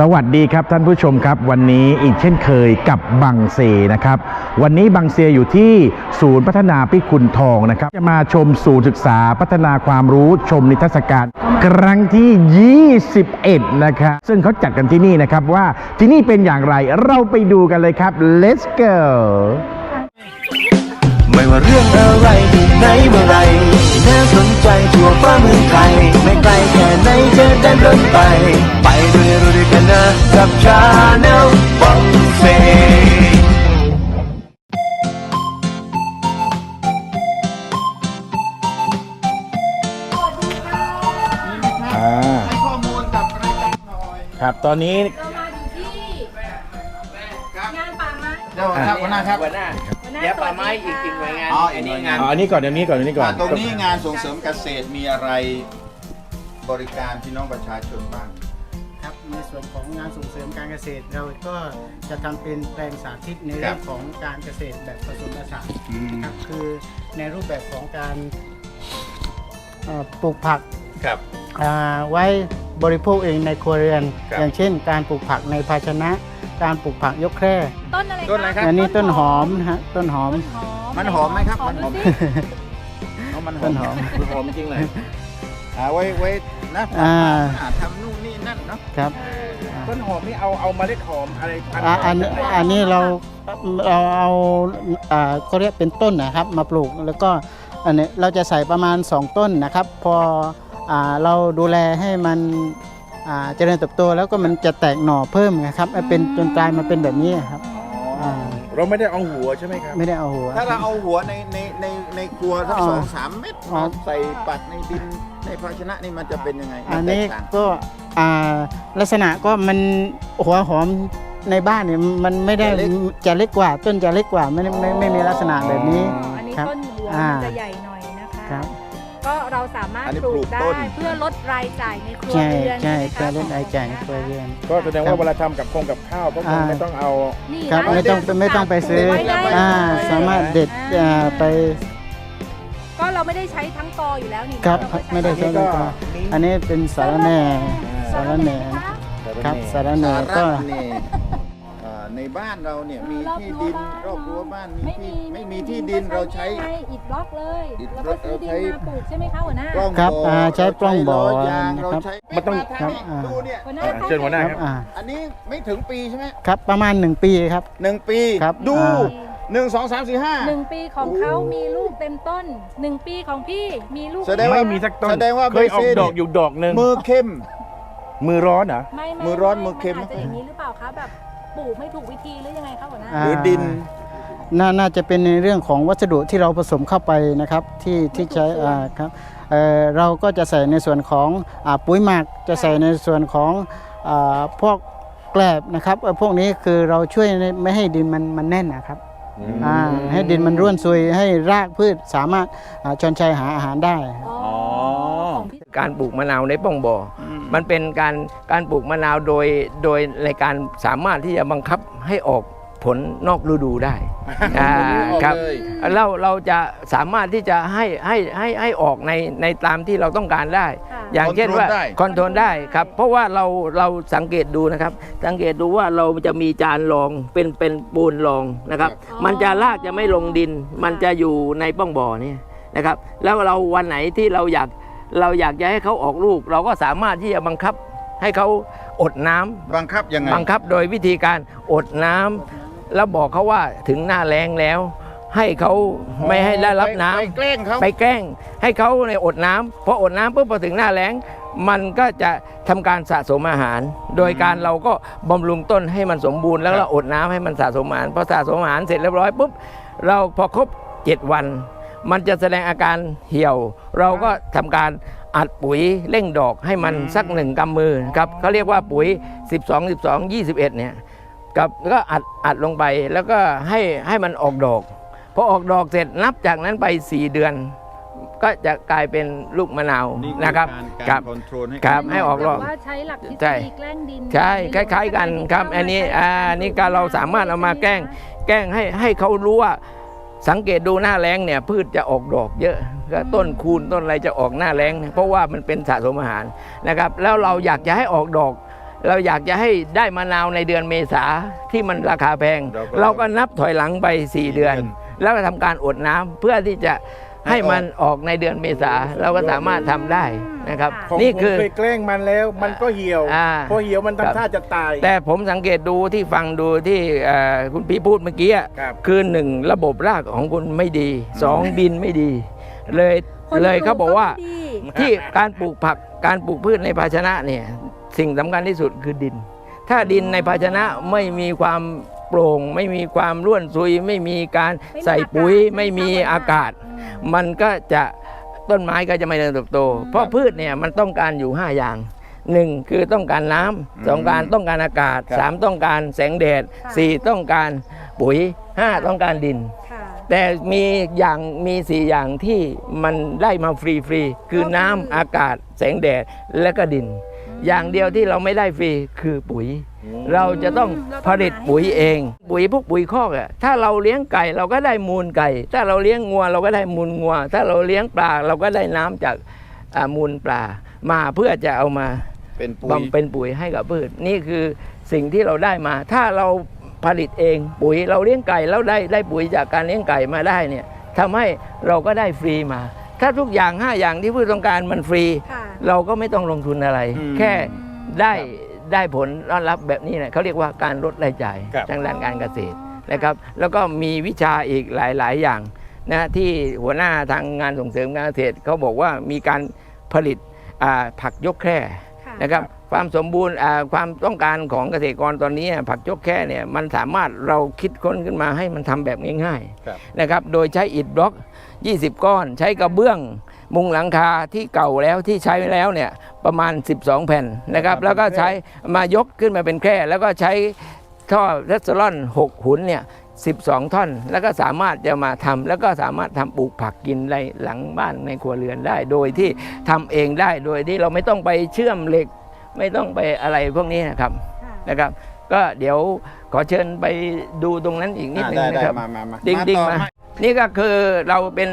สวัสดีครับท่านผู้ชมครับ วันนี้อีกเช่นเคยกับบังเซนะครับ วันนี้บังเซอยู่ที่ศูนย์พัฒนาพิคุณทองนะครับ จะมาชมศูนย์ศึกษาพัฒนาความรู้ชมนิทรรศการ ครั้งที่ 21 นะครับ ซึ่งเขาจัดกันที่นี่นะครับว่าที่นี่เป็นอย่างไรเราไปดูกันเลยครับ let's go ไม่ว่าเรื่องอะไรที่ไหนเมื่อไรน่าสนใจทั่วฟ้าเมืองไทย ไม่ไกลแค่ไหนจะเดินเดินไป ไปด้วยรู้ด้วยกันนะกับชาแนลบังเซอ่าให้ข้อมูลกับรายการหน่อยครับ ตอนนี้เรามาอยู่ที่งานป่าไม้เจ้าครับหัวหน้าครับหัวหน้าหัวหน้า เดี๋ยวป่าไม้สวัสดีอีกค่ะอีกหน่วยงานอ๋ออีอักนหน่นี้วยงางานนอ๋ออันนี้ก่อนอันนี้ก่อนอันนี้ก่อนตรงนี้งานส่งเสริมเกษตรมีอะไรบริการพี่น้องประชาชนบ้าง ครับในส่วนของงานส่งเสริมการเกษตรเราก็จะทำเป็นแปลงสาธิตในครัเรื่บ องของการเกษตรแบบผสมผสานอืมครับคือในรูปแบบของการเอ่อปลูกผักครับ อ่าไว้บริโภคเองในครัวเรือน ครับ อย่างเช่น การปลูกผักในภาชนะ การปลูกผักยกแคร่ต้นอะไรต้นอะไรครับ อันนี้ต้นหอมนะฮะต้นหอม ต้นหอมมันหอมไหมครับหอมมันหอม ดูสิเอามันหอต้มนหอมหอมจริงเลยอ่าไว้ไว้นะอ่าอ่า ทำนู่นนี่นั่นเนาะครับต้นหอมนี่เอาเอาเมล็ดหอมอะไรพันธุ์อ่าอันอันนี้เราเราเอาอ่าเขาเรียกเป็นต้นนะครับ มาปลูกแล้วก็อันนี้เราจะใส่ประมาณ 2 ต้นนะครับ พออาเราดูแลให้มันอ่า เจริญเติบโตแล้วก็มันจะแตกหน่อเพิ่มนะครับให้เป็นจนกลายมาเป็นแบบนี้ครับอ๋อาเราไม่ได้เอาหัวใช่ไหมครับ ไม่ได้เอาหัว ถ้าเราเอาหัวในในในในครัวสักอ๋อสองสามเม็ดอ๋อมาใส่ปักในดินในภาชนะนี่มันจะเป็นยังไงอันนี้มัแตกต่างก็อ่าลักษณะก็มันหัวหอมในบ้านเนี่ยมันไม่ได้จะเล็กกว่าต้นจะเล็กกว่าไม่ได้ไม่ไม่มีลักษณะแบบนี้อ๋ออันนี้ครับต้นหัวอ่ามันจะใหญ่หน่อย สามารถอันนี้ปลูปลูกกได้ต้น เพื่อลดรายจ่ายในครัวใช่เรือนใช่ไหมคะเพื่อลดรายจ่ายในครัวเรือน ก็แสดงว่าเวลาทำกับคงกับข้าวก็คงอ่า ไม่ต้องเอา นี่ครับนะไม่ต้องไม่ต้องไปซื้อปลูกว้ได้อ่าเลย สามารถเด็ดอ่าไป ก็เราไม่ได้ใช้ทั้งกออยู่แล้วนี่ครับเาก็ไม่ได้ใช้ก็ก็อันนี้เป็นสารแหน่สารแหน่คะครับสารแหน่สาก็ระเนี่ยอ่า ในบ้านเราเนี่ยมีที่ดินรอบรั้วบ้านมีไม่ที่มีไม่มีที่ดินเราใช้ไงอิฐบล็อกเลยอิฐแล้วบล็ก็อกซื้อดินเราใช้มาปลูกใช่ไหมคะหัวหน้ากล้องครับบ่อ่าใช้ปล้องบ่อเราใช้ล้อยางนะเราครับใช้มันต้องาทางนี้ครับอ่าดูเนี่ยหัวหน้าอ่าเชิญหัวหน้าครับอ่าอันนี้ไม่ถึงปีใช่ไหมครับประมาณ 1 ปีครับหนึ่งปีครับดูอ่าหนึ่งสองสามสี่ห้าหนึ่งปีของเขามีลูกเต็มต้นหนึ่งปีของพี่มีลูกแสดงว่าไม่มีสักต้นแสดงว่าเคยออกเบเซ่ดอกอยู่ดอกหนึ่งมือเข้ม มือร้อนเหรอไม่ไมือร้อนมือเค็มอาจจะอย่างนี้หรือเปล่าคะแบบ ปลูกไม่ถูกวิธีหรือยังไงคะหัวหน้าอ่าหรือดินน่าน่าจะเป็นในเรื่องของวัสดุที่เราผสมเข้าไปนะครับที่ที่ใช้อ่าครับเอ่อเราก็จะใส่ในส่วนของอาปุ๋ยหมักจะใส่ในส่วนของอาพวกแกลบนะครับเอ่อพวกนี้คือเราช่วยไม่ให้ดินมันมันแน่นนะครับอ่าให้ดินมันร่วนซุยให้รากพืชสามารถอ่าชอนชัยหาอาหารได้ อ๋อ ของพี่การปลูกมะนาวในป้องบ่ออมันเป็นการการปลูกมะนาวโดยโดยในการสามารถที่จะบังคับให้ออกผลนอกฤดูได้ อ่าออกครับเลยเราเราจะสามารถที่จะให้ให้ให้ให้ออกในในตามที่เราต้องการได้ ค่ะ อย่างเช่นว่าคอนโทรลได้ คอนโทรลได้ครับ เพราะว่าเราเราสังเกตดูนะครับ สังเกตดูว่าเราจะมีจานรองเป็นเป็นปูนรองนะครับอ๋อมันจะลากจะไม่ลงดิน มันจะอยู่ในป้องบ่อเนี่ยนะครับ แล้วเราวันไหนที่เราอยาก เราอยากจะให้เขาออกลูก เราก็สามารถที่จะบังคับให้เขาอดน้ำบังคับยังไงบังคับโดยวิธีการอดน้ำแล้วบอกเขาว่าถึงหน้าแรงแล้ว ให้เขาไม่ให้ได้รับน้ำไปแกล้งเขาไปแกล้ง ให้เขาในยอดน้ำพออดน้ำปุ๊บพอถึงหน้าแล้งมันก็จะทำการสะสมอาหาร โดยการเราก็บำรุงต้นให้มันสมบูรณ์แล้วเราอดน้ำให้มันสะสมอาหารพอสะสมอาหารเสร็จเรียบร้อยปุ๊บเราพอครบ 7 วัน มันจะแสดงอาการเหี่ยว เราก็ทำการอัดปุ๋ยเร่งดอกให้มันสักหนึ่งกำมือครับเขาเรียกว่าปุ๋ย 12 12 21เนี่ยกับก็อัดอัดลงไปแล้วก็ให้ให้มันออกดอกพอออกดอกเสร็จนับจากนั้นไป 4 เดือน ก็จะกลายเป็นลูกมะนาวนี่อนะครับการคการัรบคอนโทรลให้ครับ ให้ออกดอกแบบว่าใช้หลักทฤษใช่ ฎีแกล้งดินใช่คล้าย ๆ กันครับ อันนี้อ่านี่การเราสามารถเอามาแกล้ง แกล้งให้ให้เขารู้ว่า สังเกตดูหน้าแรงเนี่ยพืชจะออกดอกเยอะก็ต้นคูณต้นอะไรจะออกหน้าแรงเพราะว่ามันเป็นสะสมอาหารนะครับ แล้วเราอยากจะให้ออกดอก เราอยากจะให้ได้มะนาวในเดือนเมษาที่มันราคาแพง เราก็เราก็นับถอยหลังไป4เดือนเดือน แล้วก็ทำการอดน้ำเพื่อที่จะ ให้มันออกในเดือนเมษาเราก็สามารถทำได้นะครับของนี่ผมคือเคยแกล้งมันแล้ว มันก็เหี่ยวอ่า พอเหี่ยวมันครับทำท่าจะตาย แต่ผมสังเกตดูที่ฟังดูที่เอ่อคุณพี่พูดเมื่อกี้อะครับ คือหนึ่งระบบรากของคุณไม่ดีสองดินไม่ดี เลยคนเลยเขาบอกว่าปลูไม่ดีที่การปลูกผักการปลูกพืชในภาชนะเนี่ยสิ่งสำคัญที่สุดคือดิน ถ้าดินในภาชนะไม่มีความโปร่ง ไม่มีความร่วนซุย ไม่มีการใส่ปุ๋ยไม่มีอากาศ มันก็จะต้นไม้ก็จะไม่เจริญเติบโต เพราะพืชเนี่ยมันต้องการอยู่ 5 อย่างหนึ่งคือต้องการน้ำสองการต้องการอากาศสามต้องการแสงแดดสี่ต้องการปุ๋ยห้าต้องการดินค่ะแต่มีอย่างมีสี่อย่างที่มันได้มาฟรีฟรีๆคือน้ำอากาศแสงแดดและก็ดิน อย่างเดียวที่เราไม่ได้ฟรีคือปุ๋ย เราจะต้องผลิตปุ๋ยเอง ปุ๋ยพวกปุ๋ยคอกอะถ้าเราเลี้ยงไก่เราก็ได้มูลไก่ ถ้าเราเลี้ยงงัวเราก็ได้มูลงัว ถ้าเราเลี้ยงปลาเราก็ได้น้ำจากอ่ามูลปลา มาเพื่อจะเอามาเป็นปุ๋ยบำเป็นปุ๋ยให้กับพืชนี่คือสิ่งที่เราได้มา ถ้าเราผลิตเองปุ๋ยเราเลี้ยงไก่แล้วได้ได้ปุ๋ยจากการเลี้ยงไก่มาได้เนี่ยทำให้เราก็ได้ฟรีมา ถ้าทุกอย่าง 5 อย่างที่พืชต้องการมันฟรีค่ะ เราก็ไม่ต้องลงทุนอะไร อืมแค่ได้ได้ผลต้อนรับแบบนี้เนี่ยเขาเรียกว่าการลดรายจ่ายครับ ทางด้านการเกษตรนะครับ แล้วก็มีวิชาอีกหลาย ๆ อย่างนะที่หัวหน้าทางงานส่งเสริมการเกษตรเขาบอกว่ามีการผลิตอ่าผักยกแคร่ ค่ะ นะครับความสมบูรณ์อ่าความต้องการของเกษตรกรตอนนี้ผักยกแค่เนี่ยมันสามารถเราคิดค้นขึ้นมาให้มันทำแบบง่ายครับ ๆนะครับโดยใช้อิฐบล็อก 20 ก้อน ใช้กระเบื้อง มุงหลังคาที่เก่าแล้วที่ใช้แล้วเนี่ยประมาณ 12 แผ่นนะครับแล้วก็ใช้มายกขึ้นมาเป็นแคร่แล้วก็ใช้ท่อเรสเซอรอน 6 หุนเนี่ย12 ท่อน แล้วก็สามารถจะมาทำแล้วก็สามารถทำปลูกผักกินในหลังบ้านในครัวเรือนได้ โดยที่ทำเองได้โดยที่เราไม่ต้องไปเชื่อมเหล็ก ไม่ต้องไปอะไรพวกนี้นะครับค่ะนะครับ ก็เดี๋ยวขอเชิญไปดูตรงนั้นอีกนิดอ่านึงได้ได้นะครับมามามาดิ่งดิ่งต่อมาให้นี่ก็คือเราเป็น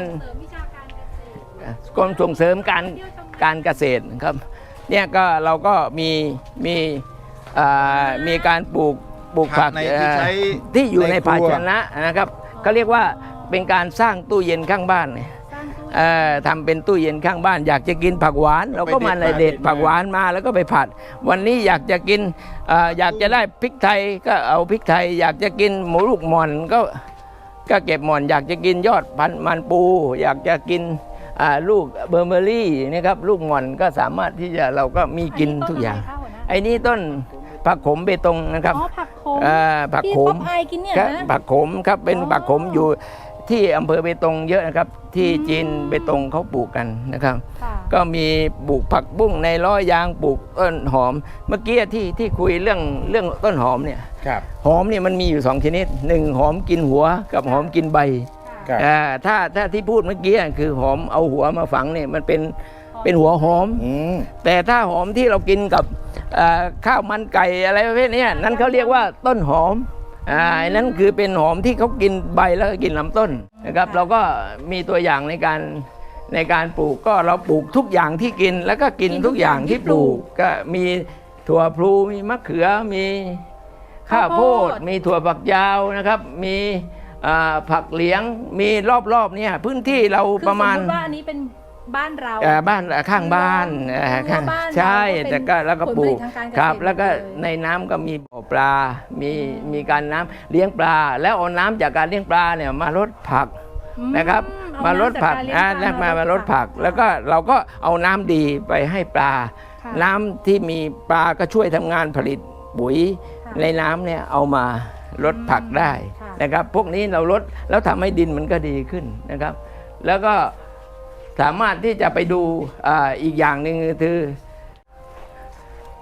กรมส่งเสริมการการเกษตรครับเนี่ยก็เราก็มีมีอ่ามีการปลูกปลูกผักในที่ใช้เอ่อที่อยู่ในในครัภาวชนะนะครับเขาเรียกว่าเป็นการสร้างตู้เย็นข้างบ้านเนี่ยสร้างตู้เอ่อทำเป็นตู้เย็นข้างบ้าน อยากจะกินผักหวาน เราก็มาเลยเด็ดผักหวานมาแล้วก็ไปผัด วันนี้อยากจะกินเอ่ออยากจะได้พริกไทยก็เอาพริกไทย อยากจะกินหมูลูกหม่อนก็ก็เก็บหม่อน อยากจะกินยอดพันธุ์มันปู อยากจะกินอ่า ลูกเบอร์เมอรี่นะครับลูกหม่อนก็สามารถที่จะเราก็มีกินทุกอย่างอันนี้ต้นะไรคะหัวหน้าไอ้นี่ต้นผักขมเบตงนะครับอ๋อผักโขมอ่าผักที่โขป๊อมปอายกินเนี่ยครับนะผักโขมครับเป็นอ๋อผักโขมอยู่ที่อำเภอเบตงเยอะนะครับ ที่จีนเบตงเขาปลูกกันนะครับค่ะก็มีปลูกผักบุ้งในร้อยยางปลูกต้นหอม เมื่อกี้ที่ที่คุยเรื่องเรื่องต้นหอมเนี่ยครับหอมเนี่ยมันมีอยู่สองชนิดหนึ่งหอมกินหัวกับหอมกินใบ ครับ อ่าถ้าถ้าที่พูดเมื่อกี้คือหอมเอาหัวมาฝังเนี่ยมันเป็นเป็นหัวหอม อืม แต่ถ้าหอมที่เรากินกับเอ่อข้าวมันไก่อะไรประเภทเนี้ยนั้นเขาเรียกว่าต้นหอมอ่าอันนั้นคือเป็นหอมที่เขากินใบแล้วก็กินลำต้นนะครับ เราก็มีตัวอย่างในการในการปลูกก็เราปลูกทุกอย่างที่กินแล้วก็กินทุกอย่างที่ปลูกก็มีถั่วพลูมีมะเขือมีข้าวโพดมีถั่วฝักยาวนะครับ มี อ่าผักเหลียงมีรอบๆเนี่ยพื้นที่เราคือประมาณสมมติว่าอันนี้เป็นบ้านเรา เอ่อบ้านเอ่อข้างบ้านเอ่อข้างบ้านเราใช่ก็เป็นแต่ก็แล้วก็ปลูกผลผลิตทางการเกษตรครับแล้วก็หมดเลย ในน้ำก็มีบ่อปลา มีมีการน้ำเลี้ยงปลา แล้วเอาน้ำจากการเลี้ยงปลาเนี่ยมาลดผักอืมนะครับ เอมาลดผักน้ำจากอ่าการเลี้ยงปมาลมาลดผัก แล้วก็เราก็เอาน้ำดีไปให้ปลา ค่ะ น้ำที่มีปลาก็ช่วยทำงานผลิตปุ๋ยค่ะ ในน้ำเนี่ยเอามาลดผักได้ ค่ะ นะครับ พวกนี้เราลดแล้วทำให้ดินมันก็ดีขึ้นนะครับ แล้วก็สามารถที่จะไปดูอาอีกอย่างหนึ่งคือ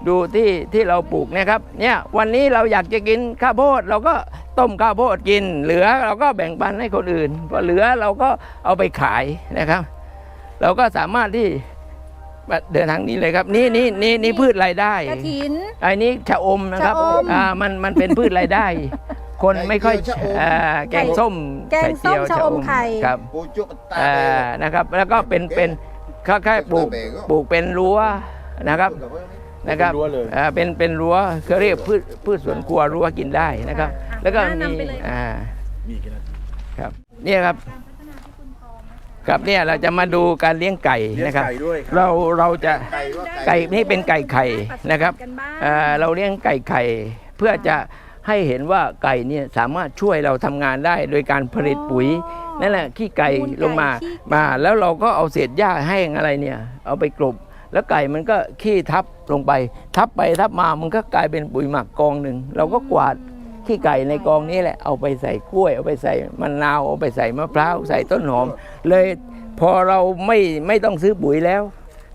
ดูที่ที่เราปลูกเนะครับเนี่ยวันนี้เราอยากจะกินข้าวโพดเราก็ต้มข้าวโพดกิน เหลือเราก็แบ่งปันให้คนอื่นพอเหลือเราก็เอาไปขายนะครับ เราก็สามารถที่เดินทางนี้เลยครับ นี่นี่นี่นี่พืชรายได้กระถินไอ้นี้ชะอมนะครับชะอมอ่ามันมันเป็นพืชรายได้ คนไม่ค่อยไข่เจียวชะอม อ่าแกงส้มแกงส้มไข่เจียวชะอมไข่ ครับ ปูจุตาอ่านะครับแล้วก็เป็นเป็นค่าๆปลูกปลูกเป็นรั้วนะครับนะครับเป็นรั้วเลย อ่าเป็นเป็นรั้วเขาเรียกพืชพืชสวนครัวรั้วกินได้นะครับ ค่ะแล้วก็อะมีนำไปเลยค่ะอ่ามีกี่นาที ครับเนี่ยครับครับเนี่ยเราจะมาดูการเลี้ยงไก่เลี้ยงนะครับไก่ด้วยครับ เราเราจะ ไก่ว่าไก่นี่เป็นไก่ไข่นะครับกันบ้างเอ่อเราเลี้ยงไก่ไข่เพื่อจะ ให้เห็นว่าไก่เนี่ยสามารถช่วยเราทำงานได้โดยการผลิตปุ๋ยนั่นแหละขี้ไก่มูลไก่ลงมาขี้ไก่มา แล้วเราก็เอาเศษหญ้าแห้งอะไรเนี่ย เอาไปกลบแล้วไก่มันก็ขี้ทับลงไป ทับไปทับมามันก็กลายเป็นปุ๋ยหมักกองหนึ่งเราก็กวาดขี้ไก่ในกองนี้แหละเอาไปใส่กล้วย เอาไปใส่มะนาวเอาไปใส่มะพร้าวใส่ต้นหอม เลยพอเราไม่ไม่ต้องซื้อปุ๋ยแล้ว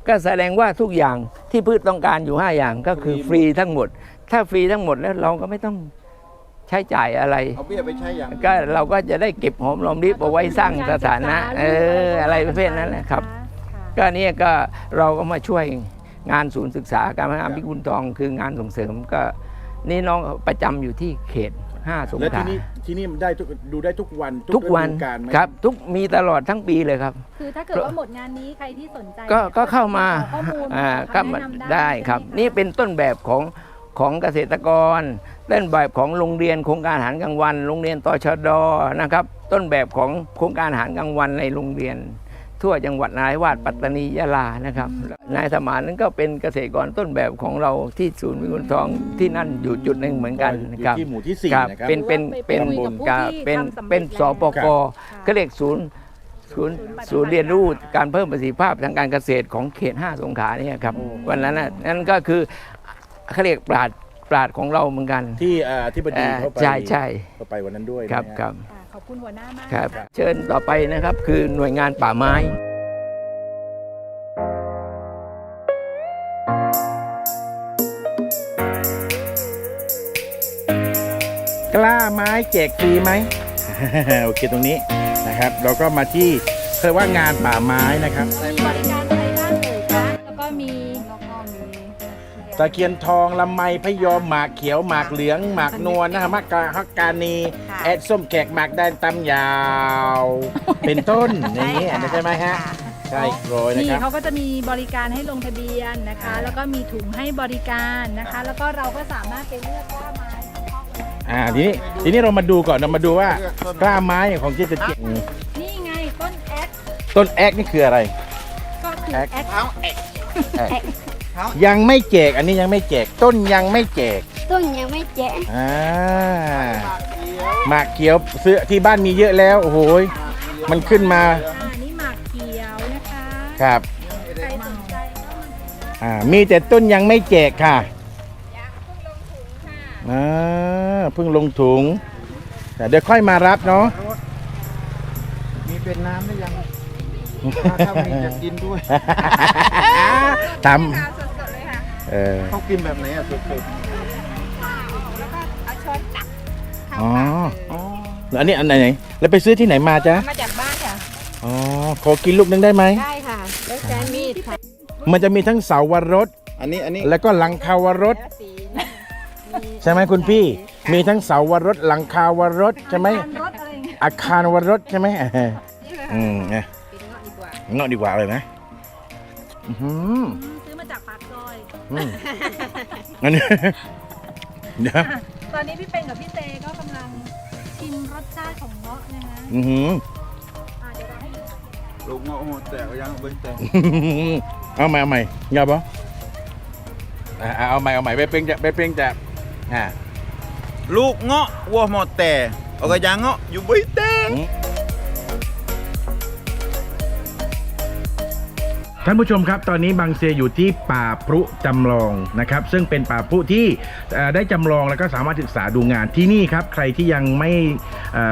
ก็แสดงว่าทุกอย่างที่พืชต้องการอยู่ 5 อย่างก็คือฟรีทั้งหมด ถ้าฟรีทั้งหมดแล้วเราก็ไม่ต้อง ใช้จ่ายอะไร เอาเบี้ยไปใช้อย่างก็เราก็จะได้เก็บหอมรอมริบเอาไว้สร้างสถานะเอออะไรประเภทนั้นแหละครับ ก็เนี่ยก็เราก็มาช่วยงานศูนย์ศึกษาการพัฒนาพิกุลทองคืองานส่งเสริมก็นี่น้องประจำอยู่ที่เขตห้าสงแล้วขที่ลานี่ที่นี่มันได้ทุกดูได้ทุกวันทุกวันฤดูกาลไหมครับ ทุกมีตลอดทั้งปีเลยครับ คือถ้าเกิดว่าหมดงานนี้ใครที่สนใจก็นี่ยก็เข้ามาขอข้อมูลอ่าขอก็คำมาแนะนำได้ครับใช่ไหมะนี่เป็นต้นแบบของของเกษตรกร ต้นแบบของโรงเรียนโครงการอาหารกลางวัน โรงเรียนตชดนะครับ ต้นแบบของโครงการอาหารกลางวันในโรงเรียน ทั่วจังหวัดนราธิวาสปัตตานียะลานะครับนายสมานนั้นก็เป็นเกษตรกรต้นแบบของเราที่ศูนย์วิกุลทองที่นั่นอยู่จุดหนึ่งเหมือนกันอยู่นะครับที่หมู่ที่สี่ครับนะครับ เป็นเป็นเป็นไปคุยกับผู้การที่เป็นทำสำเร็จเป็นสปครักบก็เรียกศูนย์ศูนย์ศูนย์เรียนรู้การเพิ่มประสิทธิภาพทางการเกษตรของเขต 5 สงขลาเนี่ยครับวันนั้นน่ะนั่นก็คือเขาเรียกปราด ปราดของเราเหมือนกันที่อ่าที่บดีอ่าเขาไปใช่ใช่เขาไปวันนั้นด้วยครับนะฮะ ครับค่ะขอบคุณหัวหน้ามากครับนะะเชิญต่อไปนะครับคือหน่วยงานป่าไม้ กล้าไม้แจกฟรีไหม โอเคตรงนี้นะครับ เราก็มาที่เรียกว่างานป่าไม้นะครับมีบริการ ตะเคียนทองลำไมพะยอมหมากเขียวหมากเหลืองหมากนวลนะฮะมากกาฮักกานีแอดส้มแขกหมากแดนตำยาว เป็นต้นอย่างนี้ใช่ไหมฮะใช่โรยนะนี่ครับ เขาก็จะมีบริการให้ลงทะเบียนนะคะ แล้วก็มีถุงให้บริการนะคะ แล้วก็เราก็สามารถไปเลือกว่าไม้เฉพาะเลยอ่าทีนี้ทีนี้เรามาดูก่อนเรามาดูว่ากล้าไม้ของที่จะเจกนี่ไงต้นแอดต้นแอกนี่คืออะไรก็คือแอดแอดเอา เอกยังไม่แจกอันนี้ยังไม่แจกต้นยังไม่แจกต้นยังไม่แจ๊ะอ่าหมากเขียวซื้อที่บ้านมีเยอะแล้วโอ้โหยมันขึ้นมาอ่านี่หมากเขียวนะคะครับใครสนใจก็มาดูได้อ่ามีแต่ต้นยังไม่แจกค่ะอ่าเพิ่งลงถุงแต่เดี๋ยวค่อยมารับเนาะมีเป็นน้ำหรือยังถ้ามีจะกินด้วยตาม เออเขากินแบบไหนอะสดอ๋อแล้วอันนี้อันไหนไหนแล้วไปซื้อที่ไหนมาจ๊ะมาจากบ้านค่ะ อ๋อขอกินลูกนึงได้ไหมได้ค่ะ แล้วแซนมีดค่ะมันจะมีทั้งเสาวรสๆอันนี้อันนี้แล้วก็หลังคาวรสแล้วสีใช่ไหมคุณพี่มีทั้งเสาวรสหลังคาวรสใช่ไหมรถอะไรเงี้ยอาคารวรสใช่ไหมเอออืมเนี่ย กินเงาะดีกว่า เงาะดีกว่าเลยนะอื้อหือ อยอืมอันนี้ เดี๋ยวอะตอนนี้พี่เป็นกับพี่เตก็กำลังชิมรสชาติของเงาะนะคะอื้อหือ อะเดี๋ยวเราให้ดู ลูกเงาะโอ้โหแต่ก็ยังเบิ้งแต่เอาใหม่เอาใหม่ยอมปะอะเอาใหม่เอาใหม่ไปเปล่งจะไปเปล่งจะอ่า ลูกเงาะวัวหมดแต่เอากระยางเงาะอยู่ใบแต่ ท่านผู้ชมครับตอนนี้บางเซียอยู่ที่ป่าพรุจำลองนะครับ ซึ่งเป็นป่าพรุที่ได้จำลองแล้วก็สามารถศึกษาดูงานที่นี่ครับ ใครที่ยังไม่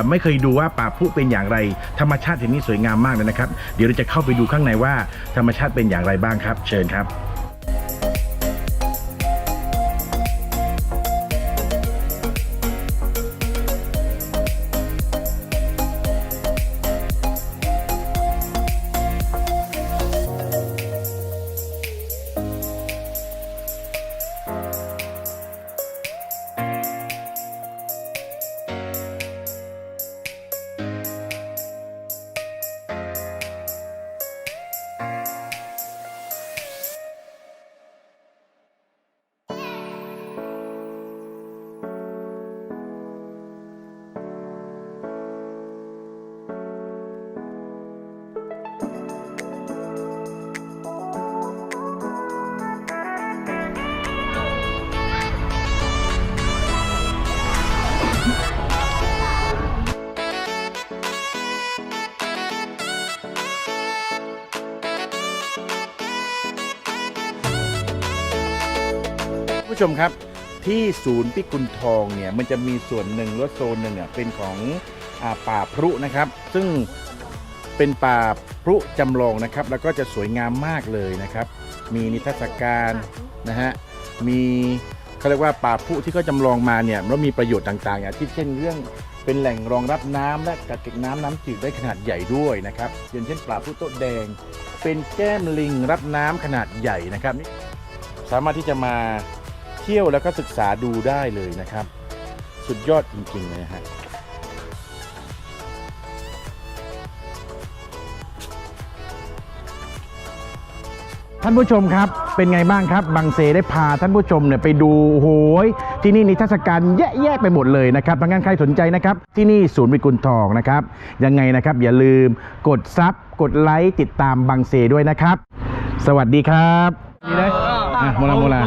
ไม่เคยดูว่าป่าพรุเป็นอย่างไร ธรรมชาติที่นี่สวยงามมากเลยนะครับ เดี๋ยวเราจะเข้าไปดูข้างในว่าธรรมชาติเป็นอย่างไรบ้างครับ เชิญครับ ผู้ชมครับที่ศูนย์พิกุลทองเนี่ยมันจะมีส่วนหนึ่งรถโซนหนึ่งเนี่ยเป็นของอาป่าพรุนะครับ ซึ่งเป็นป่าพรุจำลองนะครับ แล้วก็จะสวยงามมากเลยนะครับ มีนิทรรศการนะฮะมีเขาเรียกว่าป่าพรุที่เขาจำลองมาเนี่ยแล้วมีประโยชน์ต่างๆอย่างที่เช่นเรื่องเป็นแหล่งรองรับน้ำและกักเก็บน้ำน้ำจืดได้ขนาดใหญ่ด้วยนะครับอย่างเช่นป่าพุโต๊ะแดง เป็นแก้มลิงรับน้ำขนาดใหญ่นะครับนี่สามารถที่จะมา ที่ยวแล้วก็ศึกษาดูได้เลยนะครับ สุดยอดจริงๆเลยนะฮะท่านผู้ชมครับเป็นไงบ้างครับบางเซได้พาท่านผู้ชมเนี่ยไปดูโหยที่นี่นิทรรศการแยะๆไปหมดเลยนะครับดังนั้นใครสนใจนะครับ ที่นี่ศูนย์วิกุลทองนะครับ ยังไงนะครับ อย่าลืมกดซับกดไลค์ติดตามบางเซด้วยนะครับ สวัสดีครับนี่เลย อะโมลาโมละ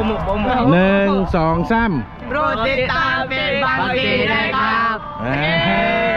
หนึ่งสองสามโปรดติดตามเป็นบางทีนะครับ